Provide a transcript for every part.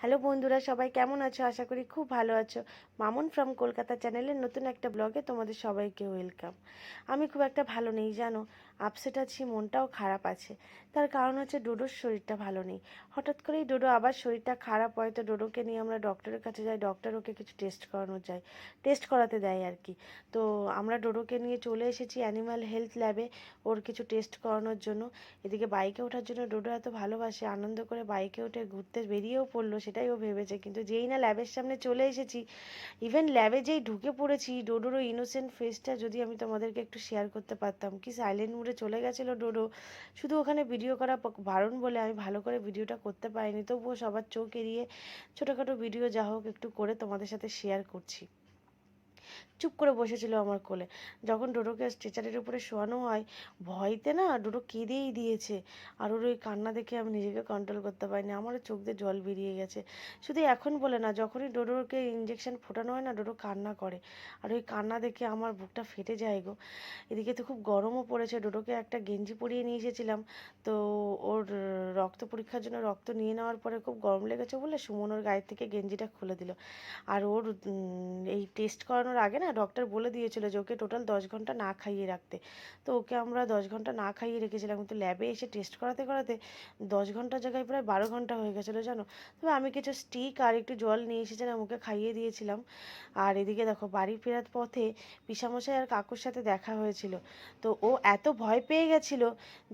Hello বন্ধুরা, সবাই কেমন আছো? আশা করি খুব ভালো আছো। মামুন ফ্রম কলকাতা চ্যানেলের নতুন একটা ব্লগে তোমাদের সবাইকে ওয়েলকাম আমি খুব একটা ভালো নেই, জানো? আপসেট আছি, মনটাও খারাপ আছে। তার কারণ হচ্ছে ডোডোর শরীরটা ভালো নেই। হঠাৎ করেই ডোডো আবার শরীরটা খারাপ হয়, তো ডোডোকে নিয়ে আমরা ডক্টরের কাছে যাই। ডক্টর ওকে কিছু টেস্ট করানো যায়। টেস্ট করাতে দেয় আর কি। তো আমরা ডোডোকে নিয়ে চলে এসেছি অ্যানিম্যাল হেলথ ল্যাবে ওর কিছু টেস্ট করানোর জন্য। এদিকে বাইকে ওঠার জন্য ডোডো এত ভালোবাসে, আনন্দ করে বাইকে উঠে ঘুরতে বেরিয়েও পড়ল সেটাই ও ভেবেছে। কিন্তু যেই না ল্যাবের সামনে চলে এসেছি ইভেন ল্যাবে যেই ঢুকে পড়েছি, ডোডোর ইনোসেন্ট ফেসটা যদি আমি তোমাদেরকে একটু শেয়ার করতে পারতাম। কি সাইলেন্ট মুডে চলে গেছিল ডোডো? শুধু ওখানে ভিডিও করা বারণ বলে আমি ভালো করে ভিডিওটা করতে পারিনি। তবুও সবার চোখ এড়িয়ে ছোটোখাটো ভিডিও যা হোক একটু করে তোমাদের সাথে শেয়ার করছি। চুপ করে বসেছিল আমার কোলে। যখন ডোডোকে স্ট্রেচারের উপরে শোয়ানো হয়, ভয়তে না ডোডো কেঁদেই দিয়েছে। আর ওর ওই কান্না দেখে আমি নিজেকে কন্ট্রোল করতে পারিনি। আমারও চোখ দিয়ে জল বেরিয়ে গেছে। শুধু এখন বলে না, যখনই ডোডোকে ইঞ্জেকশন ফোটানো হয় না, ডোডো কান্না করে। আর ওই কান্না দেখে আমার বুকটা ফেটে যায় গো। এদিকে তো খুব গরমও পড়েছে। ডোডোকে একটা গেঞ্জি পরিয়ে নিয়ে এসেছিলাম। তো ওর রক্ত পরীক্ষার জন্য রক্ত নিয়ে নেওয়ার পরে খুব গরম লেগেছে বলে সুমন ওর গায়ের থেকে গেঞ্জিটা খুলে দিল। আর ওর এই টেস্ট করানোর আগে না ডক্টর বলে দিয়েছিল যে ওকে টোটাল দশ ঘণ্টা না খাইয়ে রাখতে। তো ওকে আমরা দশ ঘণ্টা না খাইয়ে রেখেছিলাম, কিন্তু ল্যাবে এসে টেস্ট করাতে করাতে দশ ঘণ্টার জায়গায় প্রায় বারো ঘণ্টা হয়ে গেছিল, জানো? তবে আমি কিছু স্টিক আর একটু জল নিয়ে এসেছিলাম, ওকে খাইয়ে দিয়েছিলাম। আর এদিকে দেখো, বাড়ি ফেরার পথে পিসামশাই আর কাকুর সাথে দেখা হয়েছিল। তো ও এত ভয় পেয়ে গেছিল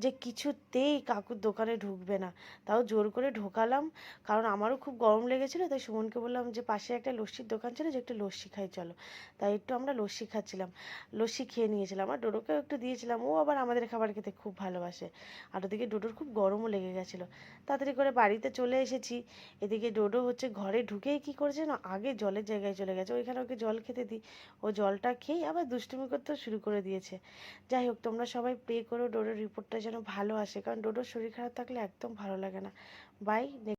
যে কিছুতেই কাকুর দোকানে ঢুকবে না। তাও জোর করে ঢোকালাম, কারণ আমারও খুব গরম লেগেছিলো, তাই সুমনকে বললাম যে পাশে একটা লস্যির দোকান ছিল, যে একটু লস্যি খাই, চলো। তাই একটু আমরা লস্যি খাচ্ছিলাম। লস্যি খেয়ে নিয়েছিলাম আর ডোডোকেও একটু দিয়েছিলাম। ও আবার আমাদের খাবার খেতে খুব ভালোবাসে। আর ওদিকে ডোডোর খুব গরমও লেগে গেছিল। তাড়াতাড়ি করে বাড়িতে চলে এসেছি। এদিকে ডোডো হচ্ছে ঘরে ঢুকেই কী করেছে না আগে জলের জায়গায় চলে গেছে। ওইখানে ওকে জল খেতে দিই। ও জলটা খেয়েই আবার দুষ্টুমি করতে শুরু করে দিয়েছে। যাই হোক, তোমরা সবাই প্রে করো। ডোডোর রিপোর্টটা যেন ভালো আসে। কারণ ডোডোর শরীর খারাপ থাকলে একদম ভালো লাগে না। বাই